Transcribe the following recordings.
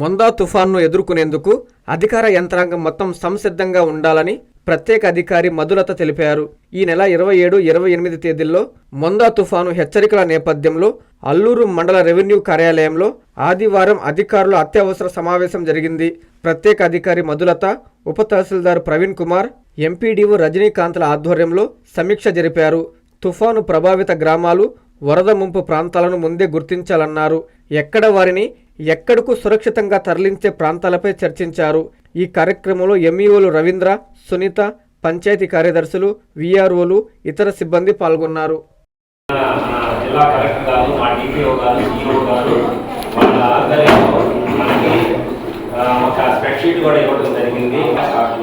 Montha తుఫాన్ను ఎదుర్కొనేందుకు అధికార యంత్రాంగం మొత్తం సంసిద్ధంగా ఉండాలని ప్రత్యేక అధికారి మధులత తెలిపారు. ఈ నెల ఇరవై ఏడు ఇరవై ఎనిమిది తేదీల్లో మొందా తుఫాను హెచ్చరికల నేపథ్యంలో అల్లూరు మండల రెవెన్యూ కార్యాలయంలో ఆదివారం అధికారుల అత్యవసర సమావేశం జరిగింది. ప్రత్యేక అధికారి మధులత ఉప తహసీల్దార్ ప్రవీణ్ కుమార్ ఎంపీడీఓ రజనీకాంత్ల ఆధ్వర్యంలో సమీక్ష జరిపారు. తుఫాను ప్రభావిత గ్రామాలు వరద ముంపు ప్రాంతాలను ముందే గుర్తించాలన్నారు. ఎక్కడ వారిని ఎక్కడకు సురక్షితంగా తరలించే ప్రాంతాలపై చర్చించారు. ఈ కార్యక్రమంలో ఎంఈఓలు రవీంద్ర సునీత పంచాయతీ కార్యదర్శులు విఆర్ఓలు ఇతర సిబ్బంది పాల్గొన్నారు. జిల్లా కలెక్టర్ గారు మా డిపిఓ గారు ఈఓ గారు వాళ్ళ ఆధ్వర్యంలో మనకి ఒక స్ప్రెడ్షీట్ కూడా ఇవ్వడం జరిగింది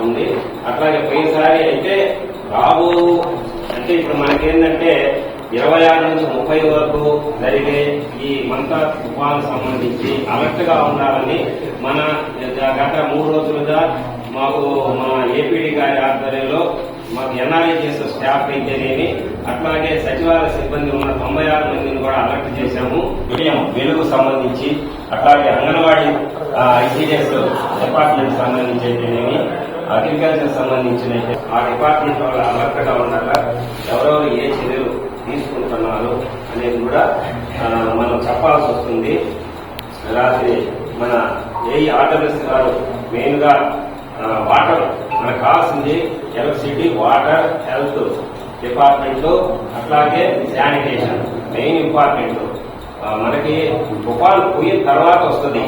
ఉంది. అట్లాగే పోయినసారి అయితే రాబో అంటే ఇప్పుడు మనకేంటంటే ఇరవై ఆరు నుంచి ముప్పై వరకు జరిగే ఈ మంత తుఫాను సంబంధించి అలర్ట్గా ఉండాలని మన గత మూడు రోజులుగా మాకు మా ఏపీడీ గారి ఆధ్వర్యంలో మాకు ఎన్ఆర్ఐ చేసే స్టాఫ్ అయితేనేమి అట్లాగే సచివాలయ సిబ్బంది ఉన్న తొంభై ఆరు మందిని కూడా అలర్ట్ చేశాము. ఉదయం వెలుగు సంబంధించి అట్లాగే అంగన్వాడీ ఐసీడిఎస్ డిపార్ట్మెంట్ సంబంధించి అయితేనేమి అగ్రికల్చర్ సంబంధించిన ఆ డిపార్ట్మెంట్ వాళ్ళు అలర్ట్గా ఉండాలా? ఎవరెవరు ఏ చర్యలు తీసుకుంటున్నారు అనేది కూడా ఆ, మనం చెప్పాల్సి వస్తుంది రాత్రి మన ఏ ఆర్డర్ గారు మెయిన్గా వాటర్ మనకు కావాల్సింది ఎలక్ట్రిసిటీ వాటర్ హెల్త్ డిపార్ట్మెంట్ అట్లాగే శానిటేషన్ మెయిన్ ఇంపార్టెంట్. మనకి తుఫాన్ పోయిన తర్వాత వస్తుంది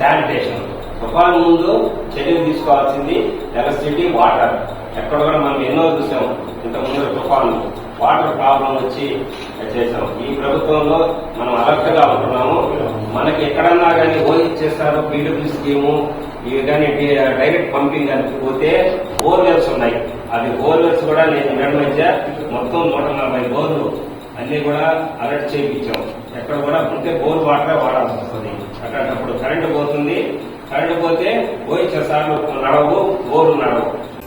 శానిటేషన్. తుఫాన్ ముందు చర్యలు తీసుకోవాల్సింది ఎలక్ట్రిసిటీ వాటర్. ఎక్కడ కూడా మనం ఎన్నో చూసాం ఇంత ముందు తుఫాన్ వాటర్ ప్రాబ్లం వచ్చి చేసాం ఈ ప్రభుత్వంలో మనం అలర్ట్గా ఉంటున్నాము. మనకి ఎక్కడన్నా కానీ ఓహిచ్చేస్తారు పీడబ్ల్యూ స్కీము ఇవి కానీ డైరెక్ట్ పంపింగ్ అని పోతే బోర్వెల్స్ ఉన్నాయి. అది బోర్వెల్స్ కూడా నేను మేడం మధ్య మొత్తం నూట నలభై బోర్లు అన్ని కూడా అలర్ట్ చేయించాం. ఎక్కడ కూడా ఉంటే బోర్ వాటర్ వాడాల్సి వస్తుంది. అట్లాంటప్పుడు కరెంటు పోతుంది. కరెంటు పోతే పోయించే సార్లు నడవు బోర్లు నడవు.